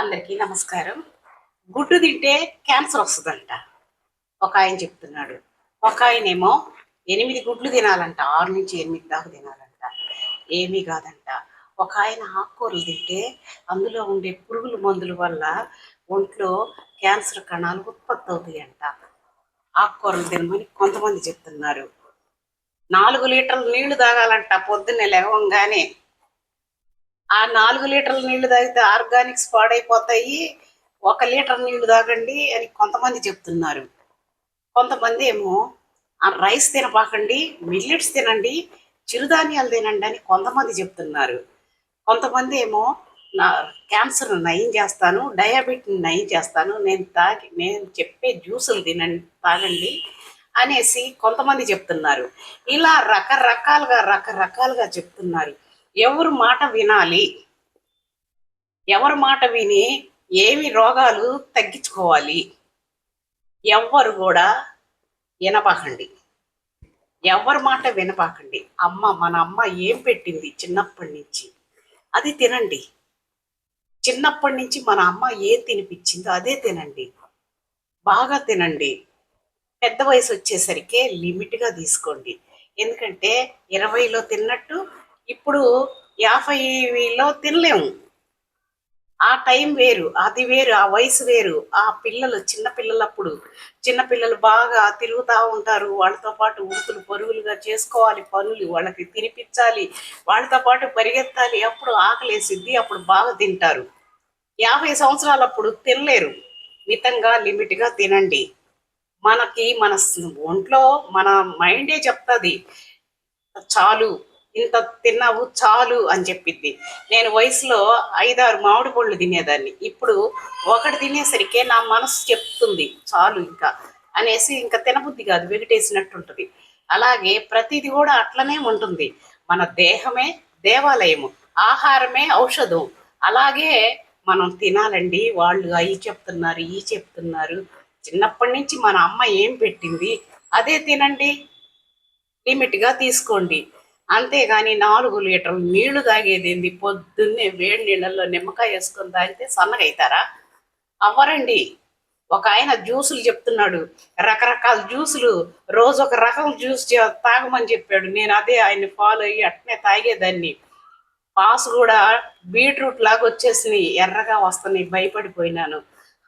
అందరికీ నమస్కారం. గుడ్డు తింటే క్యాన్సర్ వస్తుందంట. ఒక ఆయన చెప్తున్నాడు. ఒక ఆయనేమో ఎనిమిది గుడ్లు తినాలంట ఆరు నుంచి ఎనిమిది దాకా తినాలంట. ఏమీ కాదంట. ఒక ఆయన ఆకుకూరలు తింటే అందులో ఉండే పురుగుల మందుల వల్ల ఒంట్లో క్యాన్సర్ కణాలు ఉత్పత్తి అవుతాయంట. ఆకుకూరలు తినమని కొంతమంది చెప్తున్నారు. నాలుగు లీటర్ల నీళ్ళు తాగాలంట. పొద్దున్నే లేవంగానే ఆ నాలుగు లీటర్ల నీళ్ళు తాగితే ఆర్గానిక్స్ పాడైపోతాయి. ఒక లీటర్ నీళ్ళు తాగండి అని కొంతమంది చెప్తున్నారు. కొంతమంది ఏమో ఆ రైస్ తినపాకండి మిల్లెట్స్ తినండి చిరుధాన్యాలు తినండి అని కొంతమంది చెప్తున్నారు. కొంతమంది ఏమో నా క్యాన్సర్ నయం చేస్తాను డయాబెటీని నయం చేస్తాను నేను తాగి నేను చెప్పే జ్యూసులు తినండి తాగండి అనేసి కొంతమంది చెప్తున్నారు. ఇలా రకరకాలుగా రకరకాలుగా చెప్తున్నారు. ఎవరు మాట వినాలి? ఎవరి మాట విని ఏమి రోగాలు తగ్గించుకోవాలి? ఎవ్వరు కూడా వినపాకండి ఎవరి మాట వినపాకండి అమ్మ మన అమ్మ ఏం పెట్టింది చిన్నప్పటి నుంచి? అది తినండి. చిన్నప్పటి నుంచి మన అమ్మ ఏం తినిపించిందో అదే తినండి. బాగా తినండి. పెద్ద వయసు వచ్చేసరికి లిమిట్గా తీసుకోండి. ఎందుకంటే ఇరవైలో తిన్నట్టు ఇప్పుడు యాభైలో తినలేము. ఆ టైం వేరు అది వేరు ఆ వయసు వేరు. ఆ పిల్లలు చిన్న పిల్లలప్పుడు చిన్న పిల్లలు బాగా తిరుగుతూ ఉంటారు. వాళ్ళతో పాటు ఉడుతులు పరుగులుగా చేసుకోవాలి పనులు వాళ్ళకి తినిపించాలి వాళ్ళతో పాటు పరిగెత్తాలి. అప్పుడు ఆకలేసిద్ది అప్పుడు బాగా తింటారు. యాభై సంవత్సరాలప్పుడు తినలేరు. మితంగా లిమిట్గా తినండి. మనకి మన ఒంట్లో మన మైండే చెప్తుంది చాలు. ఇంత తిన్నావు చాలు అని చెప్పిద్ది నేను వయసులో ఐదారు మామిడి పళ్ళు తినేదాన్ని. ఇప్పుడు ఒకటి తినేసరికి నా మనసు చెప్తుంది చాలు ఇంకా అనేసి ఇంకా తినబుద్ధి కాదు వెగిటేసినట్టుంటుంది. అలాగే ప్రతిది కూడా అట్లనే ఉంటుంది. మన దేహమే దేవాలయము ఆహారమే ఔషధం. అలాగే మనం తినాలండి వాళ్ళు అవి చెప్తున్నారు ఈ చెప్తున్నారు. చిన్నప్పటి నుంచి మన అమ్మ ఏం పెట్టింది అదే తినండి లిమిట్గా తీసుకోండి. అంతేగాని నాలుగు లీటర్లు నీళ్ళు తాగేదేంది? పొద్దున్నే వేడి నీళ్ళల్లో నిమ్మకాయ వేసుకొని తాగితే సన్నగా అవుతారా అవ్వరండి. ఒక ఆయన జ్యూసులు చెప్తున్నాడు. రకరకాల జ్యూసులు రోజు ఒక రకం జ్యూస్ తాగమని చెప్పాడు. నేను అదే ఆయన్ని ఫాలో అయ్యి అట్నే తాగేదాన్ని. పాస్ కూడా బీట్రూట్ లాగా వచ్చేసినాయి. ఎర్రగా వస్తున్నాయి. భయపడిపోయినాను.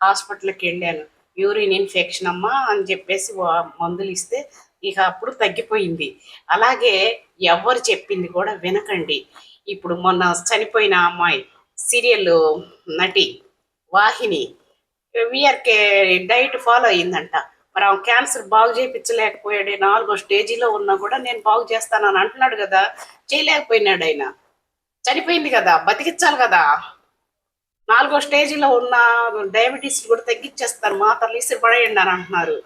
హాస్పిటల్కి వెళ్ళాను యూరిన్ ఇన్ఫెక్షన్ అమ్మా అని చెప్పేసి మందులు ఇస్తే ఇక అప్పుడు తగ్గిపోయింది. అలాగే ఎవరు చెప్పింది కూడా వినకండి. ఇప్పుడు మొన్న చనిపోయిన అమ్మాయి సీరియల్ నటి వాహిని విఆర్కే డైట్ ఫాలో అయిందంట మరి ఆమె క్యాన్సర్ బాగు చేయించలేకపోయాడు నాలుగో స్టేజీలో ఉన్నా కూడా నేను బాగు చేస్తానని అంటున్నాడు కదా చేయలేకపోయినాడు ఆయన. చనిపోయింది కదా బతికించాలి కదా. నాలుగో స్టేజీలో ఉన్న డయాబెటీస్ కూడా తగ్గించేస్తారు మాత్రలు ఇసురు పడేయండి అని అంటున్నారు.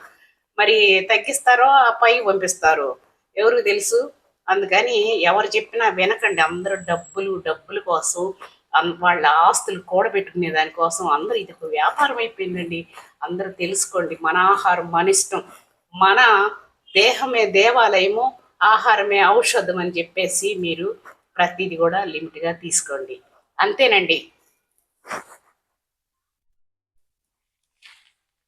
మరి తగ్గిస్తారో ఆ పై పంపిస్తారో. ఎవరికి తెలుసు? అందుకని ఎవరు చెప్పినా వినకండి. అందరూ డబ్బులు డబ్బుల కోసం వాళ్ళ ఆస్తులు కూడబెట్టుకునే దానికోసం అందరూ ఇది ఒక వ్యాపారం అయిపోయిందండి. అందరూ తెలుసుకోండి. మన ఆహారం మన ఇష్టం. మన దేహమే దేవాలయము ఆహారమే ఔషధం అని చెప్పేసి మీరు ప్రతిదీ కూడా లిమిట్గా తీసుకోండి. అంతేనండి.